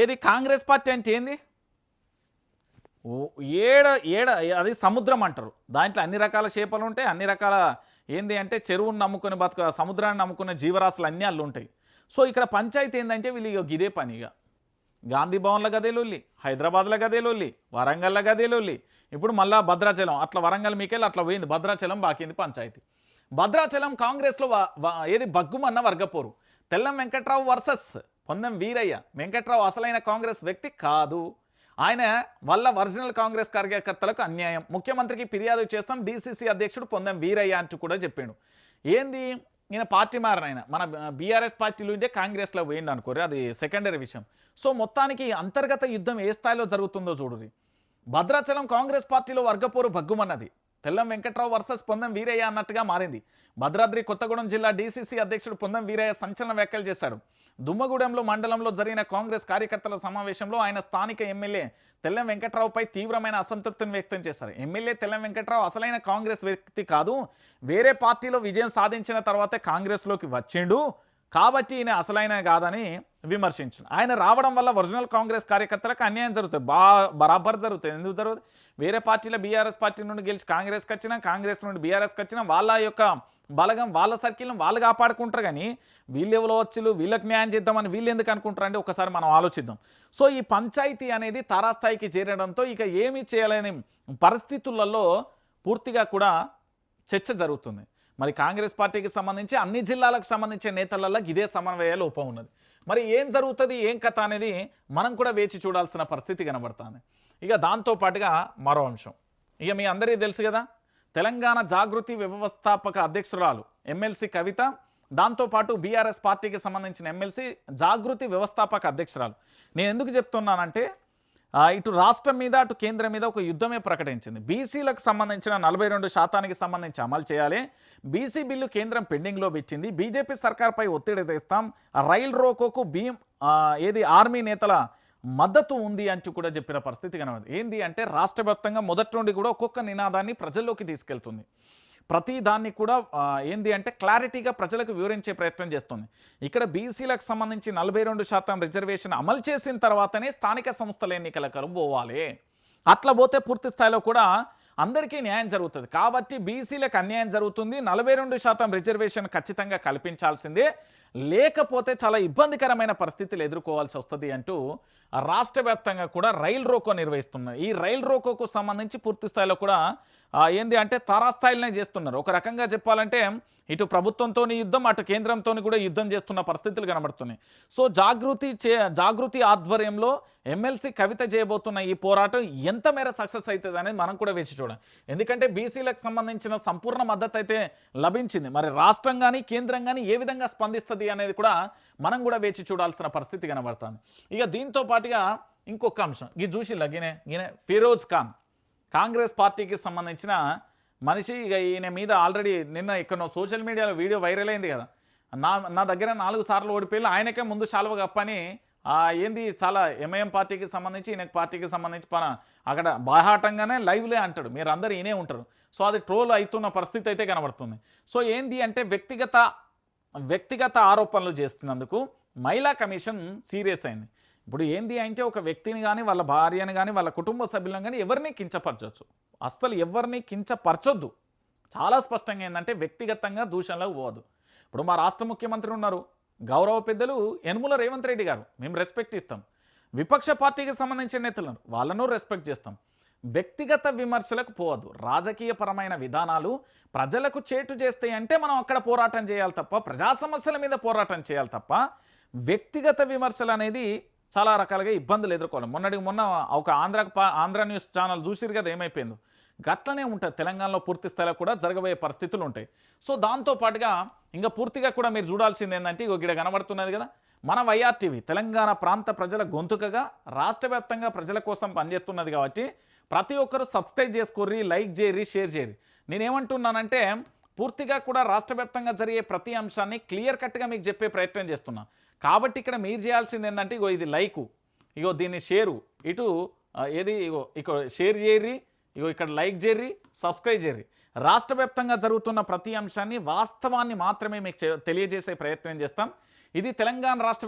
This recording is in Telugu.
ఏది కాంగ్రెస్ పార్టీ అంటే ఏంది? ఓ ఏడ ఏడ అది సముద్రం అంటారు. దాంట్లో అన్ని రకాల చేపలు ఉంటాయి అన్ని రకాల ఏంది అంటే చెరువును నమ్ముకునే బతుక సముద్రాన్ని నమ్ముకునే జీవరాశులు అన్నీ అల్లు ఉంటాయి. సో ఇక్కడ పంచాయతీ ఏంటంటే వీళ్ళు ఇగో ఇదే పనిగా గాంధీ భవన్ల గదేలొల్లి హైదరాబాద్లో గదేలొల్లి వరంగల్లో గదేలొల్లి. ఇప్పుడు మళ్ళా భద్రాచలం అట్లా వరంగల్ మీకెళ్ళి అట్లా పోయింది భద్రాచలం బాకింది పంచాయతీ. భద్రాచలం కాంగ్రెస్లో ఏది బగ్గుమన్న వర్గపోరు. తెల్లం వెంకట్రావు వర్సెస్. పొందం వీరయ్య. వెంకట్రావు అసలైన కాంగ్రెస్ వ్యక్తి కాదు. ఆయన వల్ల ఒరిజినల్ కాంగ్రెస్ కార్యకర్తలకు అన్యాయం. ముఖ్యమంత్రికి ఫిర్యాదు చేస్తాం. డీసీసీ అధ్యక్షుడు పొందం వీరయ్య అంటూ కూడా చెప్పాడు. ఏంది? ఈయన పార్టీ మారిన ఆయన. మన బీఆర్ఎస్ పార్టీలు ఉంటే కాంగ్రెస్లో పోయిండు అనుకోరు అది సెకండరీ విషయం. సో మొత్తానికి అంతర్గత యుద్ధం ఏ స్థాయిలో జరుగుతుందో చూడురి భద్రాచలం కాంగ్రెస్ పార్టీలో వర్గపోరు భగ్గుమన్నది. తెల్లం వెంకట్రావు వర్సెస్ పొందం వీరయ్య అన్నట్టుగా మారింది. భద్రాద్రి కొత్తగూడెం జిల్లా డీసీసీ అధ్యక్షుడు పొందం వీరయ్య సంచలన వ్యాఖ్యలు చేశాడు దుమ్మగూడెంలో మండలంలో జరిగిన కాంగ్రెస్ కార్యకర్తల సమావేశంలో ఆయన స్థానిక ఎమ్మెల్యే తెల్లం వెంకట్రావుపై తీవ్రమైన అసంతృప్తిని వ్యక్తం చేశారు. ఎమ్మెల్యే తెల్లం వెంకట్రావు అసలైన కాంగ్రెస్ వ్యక్తి కాదు. వేరే పార్టీలో విజయం సాధించిన తర్వాతే కాంగ్రెస్లోకి వచ్చిండు. కాబట్టి ఈయన అసలైన కాదని విమర్శించారు ఆయన రావడం వల్ల ఒరిజినల్ కాంగ్రెస్ కార్యకర్తలకు అన్యాయం జరుగుతుంది. బా బరాబర్ జరుగుతుంది. ఎందుకు జరుగుతుంది వేరే పార్టీలో బీఆర్ఎస్ పార్టీ నుండి గెలిచి కాంగ్రెస్కి వచ్చినా కాంగ్రెస్ నుండి బీఆర్ఎస్కి వచ్చినా వాళ్ళ యొక్క బలగం వాళ్ళ సర్కిల్ని వాళ్ళు కాపాడుకుంటారు కానీ వీళ్ళు ఎవరో వచ్చి వీళ్ళకి న్యాయం చేద్దామని వీళ్ళు ఎందుకు అనుకుంటారు అంటే ఒకసారి మనం ఆలోచిద్దాం. సో ఈ పంచాయతీ అనేది తారాస్థాయికి చేరడంతో ఇక ఏమీ చేయలేని పరిస్థితులలో పూర్తిగా కూడా చర్చ జరుగుతుంది. మరి కాంగ్రెస్ పార్టీకి సంబంధించి అన్ని జిల్లాలకు సంబంధించిన నేతలలో ఇదే సమన్వయ లోపం ఉన్నది. మరి ఏం జరుగుతుంది ఏం కథ అనేది మనం కూడా వేచి చూడాల్సిన పరిస్థితి కనబడుతుంది. ఇక దాంతో పాటుగా మరో అంశం. ఇక మీ అందరికీ తెలుసు కదా తెలంగాణ జాగృతి వ్యవస్థాపక అధ్యక్షురాలు ఎమ్మెల్సీ కవిత దాంతోపాటు బీఆర్ఎస్ పార్టీకి సంబంధించిన ఎమ్మెల్సీ జాగృతి వ్యవస్థాపక అధ్యక్షురాలు. నేను ఎందుకు చెప్తున్నానంటే ఇటు రాష్ట్రం మీద అటు కేంద్రం మీద ఒక యుద్ధమే ప్రకటించింది. బీసీలకు సంబంధించిన నలభై రెండు శాతానికి సంబంధించి అమలు చేయాలి. బీసీ బిల్లు కేంద్రం పెండింగ్లో పెట్టింది. బీజేపీ సర్కార్పై ఒత్తిడి తెస్తాం. రైల్ రోకోకు భీమ్ ఏది ఆర్మీ నేతల మద్దతు ఉంది అంటూ కూడా చెప్పిన పరిస్థితి కనబడింది. ఏంది అంటే రాష్ట్ర వ్యాప్తంగా మొదటి నుండి కూడా ఒక్కొక్క నినాదాన్ని ప్రజల్లోకి తీసుకెళ్తుంది. ప్రతి దాన్ని కూడా ఏంది అంటే క్లారిటీగా ప్రజలకు వివరించే ప్రయత్నం చేస్తుంది. ఇక్కడ బీసీలకు సంబంధించి నలభై రెండు శాతం రిజర్వేషన్ అమలు చేసిన తర్వాతనే స్థానిక సంస్థల ఎన్నికలకు పోవాలి. అట్లా పోతే పూర్తి స్థాయిలో కూడా అందరికీ న్యాయం జరుగుతుంది. కాబట్టి బీసీలకు అన్యాయం జరుగుతుంది. నలభై రెండు శాతం రిజర్వేషన్ ఖచ్చితంగా కల్పించాల్సిందే. లేకపోతే చాలా ఇబ్బందికరమైన పరిస్థితులు ఎదుర్కోవాల్సి వస్తుంది అంటూ రాష్ట్ర వ్యాప్తంగా కూడా రైల్ రోకో నిర్వహిస్తున్నారు. ఈ రైల్ రోకోకు సంబంధించి పూర్తి స్థాయిలో కూడా ఏంది అంటే తారాస్థాయిలోనే చేస్తున్నారు. ఒక రకంగా చెప్పాలంటే ఇటు ప్రభుత్వంతో యుద్ధం అటు కేంద్రంతో కూడా యుద్ధం చేస్తున్న పరిస్థితులు కనబడుతున్నాయి. సో జాగృతి చే జాగృతి ఆధ్వర్యంలో ఎమ్మెల్సీ కవిత చేయబోతున్న ఈ పోరాటం ఎంత మేర సక్సెస్ అవుతుంది అనేది మనం కూడా వేచి చూడాలి. ఎందుకంటే బీసీలకు సంబంధించిన సంపూర్ణ మద్దతు అయితే లభించింది. మరి రాష్ట్రం కానీ కేంద్రం కానీ ఏ విధంగా స్పందిస్తుంది అనేది కూడా మనం కూడా వేచి చూడాల్సిన పరిస్థితి కనబడుతుంది. ఇక దీంతో పాటుగా ఇంకొక అంశం. ఇది చూసి గినే గినే ఫిరోజ్ ఖాన్. కాంగ్రెస్ పార్టీకి సంబంధించిన మనిషి ఇక ఈయన మీద ఆల్రెడీ నిన్న ఇక్కడ సోషల్ మీడియాలో వీడియో వైరల్ అయింది కదా. నా నా దగ్గర నాలుగు సార్లు ఓడిపోయి ఆయనకే ముందు శాలువ కప్పని ఏంది చాలా ఎంఐఎం పార్టీకి సంబంధించి ఈయన పార్టీకి సంబంధించి పన అక్కడ బాహాటంగానే లైవ్లే అంటాడు. మీరు అందరూ ఈయనే ఉంటారు. సో అది ట్రోల్ అవుతున్న పరిస్థితి అయితే కనబడుతుంది. సో ఏంది అంటే వ్యక్తిగత వ్యక్తిగత ఆరోపణలు చేస్తున్నందుకు మహిళా కమిషన్ సీరియస్ అయింది. ఇప్పుడు ఏంది అంటే ఒక వ్యక్తిని కానీ వాళ్ళ భార్యని కానీ వాళ్ళ కుటుంబ సభ్యులను కానీ ఎవరిని కించపరచవచ్చు అస్సలు ఎవరిని కించపరచొద్దు. చాలా స్పష్టంగా ఏంటంటే వ్యక్తిగతంగా దూషణలకు పోవద్దు. ఇప్పుడు మా రాష్ట్ర ముఖ్యమంత్రి ఉన్నారు. గౌరవ పెద్దలు యనుమల రేవంత్ రెడ్డి గారు. మేము రెస్పెక్ట్ ఇస్తాం. విపక్ష పార్టీకి సంబంధించిన నేతలను వాళ్ళను రెస్పెక్ట్ చేస్తాం. వ్యక్తిగత విమర్శలకు పోవద్దు. రాజకీయపరమైన విధానాలు ప్రజలకు చేటు చేస్తాయి అంటే మనం అక్కడ పోరాటం చేయాలి తప్ప ప్రజా సమస్యల మీద పోరాటం చేయాలి తప్ప వ్యక్తిగత విమర్శలు అనేది చాలా రకాలుగా ఇబ్బందులు ఎదుర్కోవాలి మొన్నటికి మొన్న ఒక ఆంధ్ర పా- ఆంధ్ర న్యూస్ ఛానల్ చూసిరు కదా ఏమైపోయిందో. గట్లనే ఉంటుంది. తెలంగాణలో పూర్తి స్థాయిలో కూడా జరగబోయే పరిస్థితులు ఉంటాయి. సో దాంతో పాటుగా ఇంకా పూర్తిగా కూడా మీరు చూడాల్సింది ఏంటంటే ఇక గిడ కనబడుతున్నది కదా. మన వైఆర్టీవీ తెలంగాణ ప్రాంత ప్రజల గొంతుకగా రాష్ట్ర ప్రజల కోసం పనిచేస్తున్నది కాబట్టి ప్రతి ఒక్కరూ సబ్స్క్రైబ్ చేసుకోర్రి లైక్ చేయరి షేర్ చేయరి నేనేమంటున్నానంటే పూర్తిగా కూడా రాష్ట్ర జరిగే ప్రతి అంశాన్ని క్లియర్ కట్గా మీకు చెప్పే ప్రయత్నం చేస్తున్నాను కాబట్టి ఇక్కడ మీరు చేయాల్సింది ఏంటంటే ఇగో ఇది లైకు ఇగో దీన్ని షేరు ఇటు ఏది ఇగో ఇక షేర్ చేయర్రి ఇగో ఇక్కడ లైక్ చేయర్రి సబ్స్క్రైబ్ చేయర్రి రాష్ట్ర వ్యాప్తంగా జరుగుతున్న ప్రతి అంశాన్ని వాస్తవాన్ని మాత్రమే మీకు తెలియజేసే ప్రయత్నం చేస్తాం. ఇది తెలంగాణ రాష్ట్ర